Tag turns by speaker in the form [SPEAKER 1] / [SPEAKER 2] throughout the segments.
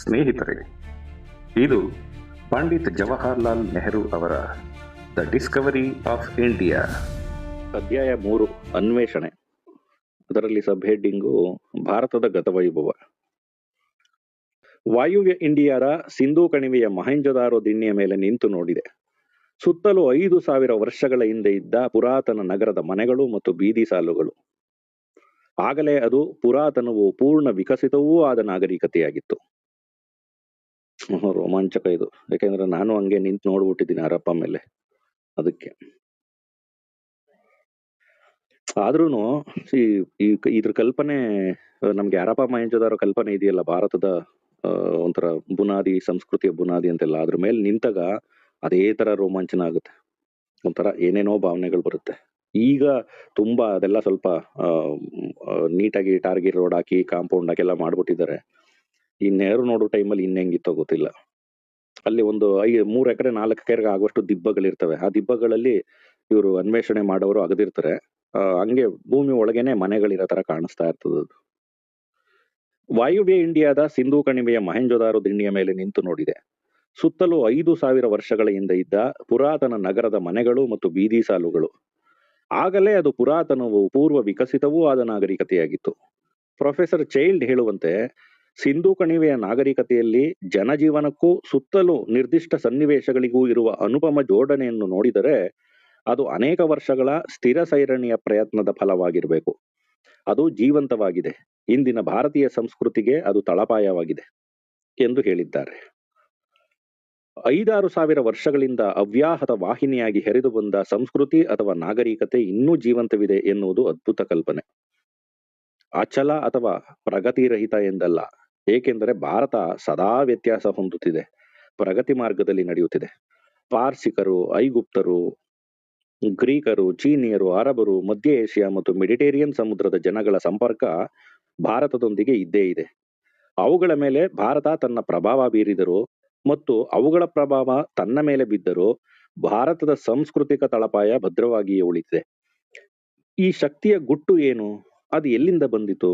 [SPEAKER 1] ಸ್ನೇಹಿತರೆ, ಇದು ಪಂಡಿತ್ ಜವಾಹರ್ಲಾಲ್ ನೆಹರು ಅವರ ದ ಡಿಸ್ಕವರಿ ಆಫ್ ಇಂಡಿಯಾ
[SPEAKER 2] ಅಧ್ಯಾಯ ಮೂರು, ಅನ್ವೇಷಣೆ. ಅದರಲ್ಲಿ ಸಬ್ ಹೆಡ್ಡಿಂಗು ಭಾರತದ ಗತವೈಭವ ವಾಯುವ್ಯ ಇಂಡಿಯಾದ ಸಿಂಧೂ ಕಣಿವೆಯ ಮಹೇಂಜದಾರೋ ದಿಣ್ಣೆಯ ಮೇಲೆ ನಿಂತು ನೋಡಿದೆ. ಸುತ್ತಲೂ ಐದು ಸಾವಿರ ವರ್ಷಗಳ ಹಿಂದೆ ಇದ್ದ ಪುರಾತನ ನಗರದ ಮನೆಗಳು ಮತ್ತು ಬೀದಿ ಸಾಲುಗಳು. ಆಗಲೇ ಅದು ಪುರಾತನವು ಪೂರ್ಣ ವಿಕಸಿತವೂ ಆದ ನಾಗರಿಕತೆಯಾಗಿತ್ತು. ರೋಮಾಂಚಕ ಇದು. ಯಾಕೆಂದ್ರೆ ನಾನು ಹಂಗೆ ನಿಂತು ನೋಡ್ಬಿಟ್ಟಿದ್ದೀನಿ ಅರಪ್ಪ ಮೇಲೆ. ಅದಕ್ಕೆ. ಆದ್ರೂ ಈ ಇದ್ರ ಕಲ್ಪನೆ, ನಮ್ಗೆ ಯಾರಪ್ಪ ಮಹೇಂಜೋದಾರೋ ಕಲ್ಪನೆ ಇದೆಯಲ್ಲ ಭಾರತದ ಒಂಥರ ಬುನಾದಿ, ಸಂಸ್ಕೃತಿಯ ಬುನಾದಿ ಅಂತೆಲ್ಲ. ಅದ್ರ ಮೇಲೆ ನಿಂತಾಗ ಅದೇ ತರ ರೋಮಾಂಚನ ಆಗುತ್ತೆ. ಒಂಥರ ಏನೇನೋ ಭಾವನೆಗಳು ಬರುತ್ತೆ. ಈಗ ತುಂಬಾ ಅದೆಲ್ಲ ಸ್ವಲ್ಪ ನೀಟಾಗಿ ಟಾರ್ಗೆಟ್ ರೋಡ್ ಹಾಕಿ, ಕಾಂಪೌಂಡ್ ಹಾಕಿ ಎಲ್ಲ ಮಾಡ್ಬಿಟ್ಟಿದ್ದಾರೆ. ಈ ನೆಹರು ನೋಡೋ ಟೈಮಲ್ಲಿ ಇನ್ನೆಂಗಿತ್ತೋ ಗೊತ್ತಿಲ್ಲ. ಅಲ್ಲಿ ಒಂದು ಐ ಮೂರು ಎಕರೆ, ನಾಲ್ಕು ಎಕರೆಗೆ ಆಗುವಷ್ಟು ದಿಬ್ಬಗಳಿರ್ತವೆ. ಆ ದಿಬ್ಬಗಳಲ್ಲಿ ಇವರು ಅನ್ವೇಷಣೆ ಮಾಡೋರು ಅಗದಿರ್ತಾರೆ. ಹಂಗೆ ಭೂಮಿ ಒಳಗೇನೆ ಮನೆಗಳಿರೋ ತರ ಕಾಣಿಸ್ತಾ ಇರ್ತದೆ ಅದು. ವಾಯುವ್ಯ ಇಂಡಿಯಾದ ಸಿಂಧೂ ಕಣಿವೆಯ ಮಹೇಂಜೋದಾರೋ ದಿಂಡಿಯ ಮೇಲೆ ನಿಂತು ನೋಡಿದೆ. ಸುತ್ತಲೂ ಐದು ಸಾವಿರ ವರ್ಷಗಳ ಹಿಂದೆ ಇದ್ದ ಪುರಾತನ ನಗರದ ಮನೆಗಳು ಮತ್ತು ಬೀದಿ ಸಾಲುಗಳು. ಆಗಲೇ ಅದು ಪುರಾತನವು ಪೂರ್ವ ವಿಕಸಿತವೂ ಆದ ನಾಗರಿಕತೆಯಾಗಿತ್ತು. ಪ್ರೊಫೆಸರ್ ಚೈಲ್ಡ್ ಹೇಳುವಂತೆ ಸಿಂಧೂ ಕಣಿವೆಯ ನಾಗರಿಕತೆಯಲ್ಲಿ ಜನಜೀವನಕ್ಕೂ ಸುತ್ತಲೂ ನಿರ್ದಿಷ್ಟ ಸನ್ನಿವೇಶಗಳಿಗೂ ಇರುವ ಅನುಪಮ ಜೋಡಣೆಯನ್ನು ನೋಡಿದರೆ ಅದು ಅನೇಕ ವರ್ಷಗಳ ಸ್ಥಿರ ಸೈರಣಿಯ ಪ್ರಯತ್ನದ ಫಲವಾಗಿರಬೇಕು. ಅದು ಜೀವಂತವಾಗಿದೆ. ಇಂದಿನ ಭಾರತೀಯ ಸಂಸ್ಕೃತಿಗೆ ಅದು ತಳಪಾಯವಾಗಿದೆ ಎಂದು ಹೇಳಿದ್ದಾರೆ. ಐದಾರು ಸಾವಿರ ವರ್ಷಗಳಿಂದ ಅವ್ಯಾಹತ ವಾಹಿನಿಯಾಗಿ ಹೆರಿದು ಬಂದ ಸಂಸ್ಕೃತಿ ಅಥವಾ ನಾಗರಿಕತೆ ಇನ್ನೂ ಜೀವಂತವಿದೆ ಎನ್ನುವುದು ಅದ್ಭುತ ಕಲ್ಪನೆ. ಅಚಲ ಅಥವಾ ಪ್ರಗತಿರಹಿತ ಎಂದಲ್ಲ. ಏಕೆಂದರೆ ಭಾರತ ಸದಾ ವ್ಯತ್ಯಾಸ ಹೊಂದುತ್ತಿದೆ, ಪ್ರಗತಿ ಮಾರ್ಗದಲ್ಲಿ ನಡೆಯುತ್ತಿದೆ. ಪಾರ್ಸಿಕರು, ಐಗುಪ್ತರು, ಗ್ರೀಕರು, ಚೀನಿಯರು, ಅರಬರು, ಮಧ್ಯ ಏಷ್ಯಾ ಮತ್ತು ಮೆಡಿಟೇರಿಯನ್ ಸಮುದ್ರದ ಜನಗಳ ಸಂಪರ್ಕ ಭಾರತದೊಂದಿಗೆ ಇದ್ದೇ ಇದೆ. ಅವುಗಳ ಮೇಲೆ ಭಾರತ ತನ್ನ ಪ್ರಭಾವ ಬೀರಿದರು ಮತ್ತು ಅವುಗಳ ಪ್ರಭಾವ ತನ್ನ ಮೇಲೆ ಬಿದ್ದರೂ ಭಾರತದ ಸಾಂಸ್ಕೃತಿಕ ತಳಪಾಯ ಭದ್ರವಾಗಿಯೇ ಉಳಿದಿದೆ. ಈ ಶಕ್ತಿಯ ಗುಟ್ಟು ಏನು? ಅದು ಎಲ್ಲಿಂದ ಬಂದಿತು?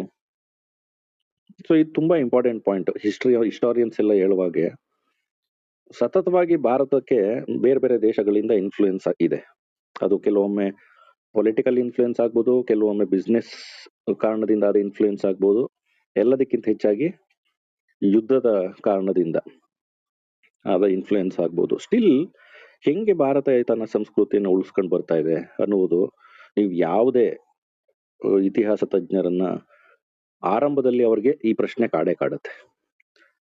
[SPEAKER 2] ಸೊ ಇದು ತುಂಬಾ ಇಂಪಾರ್ಟೆಂಟ್ ಪಾಯಿಂಟ್ ಹಿಸ್ಟ್ರಿ ಹಿಸ್ಟೋರಿಯನ್ಸ್ ಎಲ್ಲ ಹೇಳುವಾಗೆ ಸತತವಾಗಿ ಭಾರತಕ್ಕೆ ಬೇರೆ ಬೇರೆ ದೇಶಗಳಿಂದ ಇನ್ಫ್ಲೂಯೆನ್ಸ್ ಇದೆ. ಅದು ಕೆಲವೊಮ್ಮೆ ಪೊಲಿಟಿಕಲ್ ಇನ್ಫ್ಲೂಯೆನ್ಸ್ ಆಗ್ಬೋದು, ಕೆಲವೊಮ್ಮೆ ಬಿಸ್ನೆಸ್ ಕಾರಣದಿಂದ ಅದು ಇನ್ಫ್ಲೂಯೆನ್ಸ್ ಆಗ್ಬೋದು. ಎಲ್ಲದಕ್ಕಿಂತ ಹೆಚ್ಚಾಗಿ ಯುದ್ಧದ ಕಾರಣದಿಂದ ಆದ ಇನ್ಫ್ಲೂಯೆನ್ಸ್ ಆಗ್ಬೋದು. ಸ್ಟಿಲ್ ಹೆಂಗೆ ಭಾರತ ತನ್ನ ಸಂಸ್ಕೃತಿಯನ್ನು ಉಳಿಸ್ಕೊಂಡು ಬರ್ತಾ ಇದೆ ಅನ್ನುವುದು ನೀವು ಯಾವುದೇ ಇತಿಹಾಸ ತಜ್ಞರನ್ನ ಆರಂಭದಲ್ಲಿ ಅವ್ರಿಗೆ ಈ ಪ್ರಶ್ನೆ ಕಾಡೇ ಕಾಡುತ್ತೆ.